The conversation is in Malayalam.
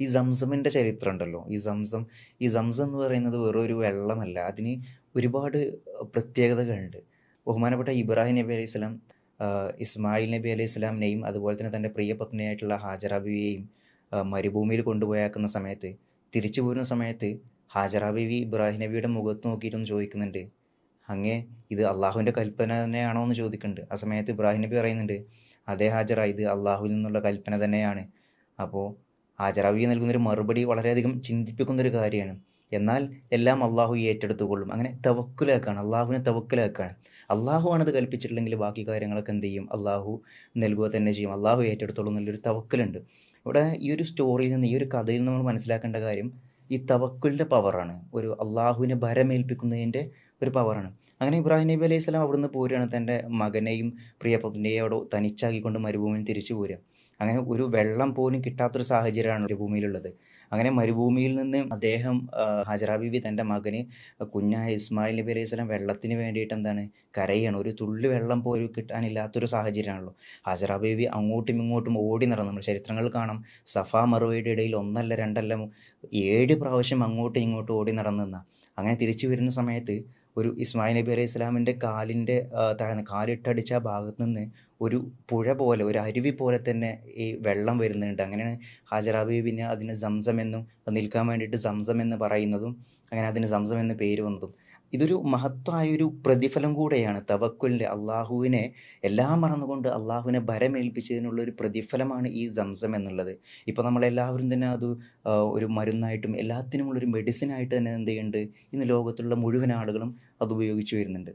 ഈ സംസമിന്റെ ചരിത്രം ഉണ്ടല്ലോ ഈ സംസം ഈ സംസം എന്ന് പറയുന്നത് വെറും ഒരു വെള്ളമല്ല. അതിന് ഒരുപാട് പ്രത്യേകതകളുണ്ട്. ബഹുമാനപ്പെട്ട ഇബ്രാഹിം നബി അലൈഹി സ്വലാം ഇസ്മായിൽ നബി അലൈഹി സ്വലാമിനെയും അതുപോലെ തന്നെ തന്റെ പ്രിയ പത്നിയായിട്ടുള്ള ഹാജറ ബീവിയെയും മരുഭൂമിയിൽ കൊണ്ടുപോയാക്കുന്ന സമയത്ത് തിരിച്ചു പോരുന്ന സമയത്ത് ഹാജറ ബീവി ഇബ്രാഹിം നബിയുടെ മുഖത്ത് നോക്കിയിട്ടൊന്ന് ചോദിക്കുന്നുണ്ട് അങ്ങേ ഇത് അള്ളാഹുവിന്റെ കൽപ്പന തന്നെയാണോ എന്ന് ചോദിക്കുന്നുണ്ട്. ആ സമയത്ത് ഇബ്രാഹിം നബി പറയുന്നുണ്ട് അതേ ഹാജറ ഇത് അള്ളാഹുവിൽ നിന്നുള്ള കൽപ്പന തന്നെയാണ്. അപ്പോൾ ബീവി നൽകുന്നൊരു മറുപടി വളരെയധികം ചിന്തിപ്പിക്കുന്നൊരു കാര്യമാണ്. എന്നാൽ എല്ലാം അള്ളാഹു ഏറ്റെടുത്തുകൊള്ളും. അങ്ങനെ തവക്കുലാക്കാണ്. അള്ളാഹുവിനെ തവക്കുലാക്കാണ്. അള്ളാഹു ആണത് കൽപ്പിച്ചിട്ടില്ലെങ്കിൽ ബാക്കി കാര്യങ്ങളൊക്കെ എന്ത് ചെയ്യും? അള്ളാഹു നൽകുക തന്നെ ചെയ്യും. അള്ളാഹു ഏറ്റെടുത്തോളും നല്ലൊരു തവക്കലുണ്ട്. ഇവിടെ ഈ ഒരു സ്റ്റോറിയിൽ നിന്ന് ഈ ഒരു കഥയിൽ നിന്ന് നമ്മൾ മനസ്സിലാക്കേണ്ട കാര്യം ഈ തവക്കുലിന്റെ പവറാണ് ഒരു അള്ളാഹുവിനെ ഭരമേൽപ്പിക്കുന്നതിന്റെ ഒരു പവറാണ് അങ്ങനെ ഇബ്രാഹിം നബി അലൈഹി സ്വലാം അവിടുന്ന് പോരുകയാണ് തന്റെ മകനെയും പ്രിയപത്നിയെയും അവിടെ തനിച്ചാക്കിക്കൊണ്ട് മരുഭൂമിയിൽ തിരിച്ചു പോരുക. അങ്ങനെ ഒരു വെള്ളം പോലും കിട്ടാത്തൊരു സാഹചര്യമാണ് മരുഭൂമിയിലുള്ളത്. അങ്ങനെ മരുഭൂമിയിൽ നിന്ന് അദ്ദേഹം ഹജറാബിബി തന്റെ മകന് കുഞ്ഞായ ഇസ്മായിൽ നബി അലൈഹി സ്വലാം വെള്ളത്തിന് വേണ്ടിയിട്ട് എന്താണ് കരയാണ് ഒരു തുള്ളി വെള്ളം പോലും കിട്ടാനില്ലാത്തൊരു സാഹചര്യമാണല്ലോ. ഹജറാബിബി അങ്ങോട്ടും ഇങ്ങോട്ടും ഓടി നടന്നു. നമ്മൾ ചരിത്രങ്ങൾ കാണാം. സഫ മറുവയുടെ ഇടയിൽ ഒന്നല്ല രണ്ടല്ല ഏഴ് പ്രാവശ്യം അങ്ങോട്ടും ഇങ്ങോട്ടും ഓടി നടന്നെന്ന അങ്ങനെ തിരിച്ചു വരുന്ന സമയത്ത് ഒരു ഇസ്മായിൽ നബി അലൈഹി സ്വലാമിന്റെ കാലിന്റെ താഴ്ന്ന കാലിട്ടടിച്ച ഭാഗത്ത് നിന്ന് ഒരു പുഴ പോലെ ഒരു അരുവി പോലെ തന്നെ ഈ വെള്ളം വരുന്നുണ്ട്. അങ്ങനെയാണ് ഹാജറാബി പിന്നെ അതിന് സംസം എന്നും നിൽക്കാൻ വേണ്ടിയിട്ട് സംസം എന്ന് പറയുന്നതും അങ്ങനെ അതിന് സംസം എന്ന് പേര് വന്നതും. ഇതൊരു മഹത്വമായൊരു പ്രതിഫലം കൂടെയാണ്. തവക്കുലിന്റെ അള്ളാഹുവിനെ എല്ലാം മറന്നുകൊണ്ട് അള്ളാഹുവിനെ ഭരമേൽപ്പിച്ചതിനുള്ള ഒരു പ്രതിഫലമാണ് ഈ സംസം എന്നുള്ളത്. ഇപ്പോൾ നമ്മളെല്ലാവരും തന്നെ അത് ഒരു മരുന്നായിട്ടും എല്ലാത്തിനുമുള്ളൊരു മെഡിസിനായിട്ട് തന്നെ എന്ത് ചെയ്യുന്നുണ്ട്? ഇന്ന് ലോകത്തുള്ള മുഴുവൻ ആളുകളും അത് ഉപയോഗിച്ചു വരുന്നുണ്ട്.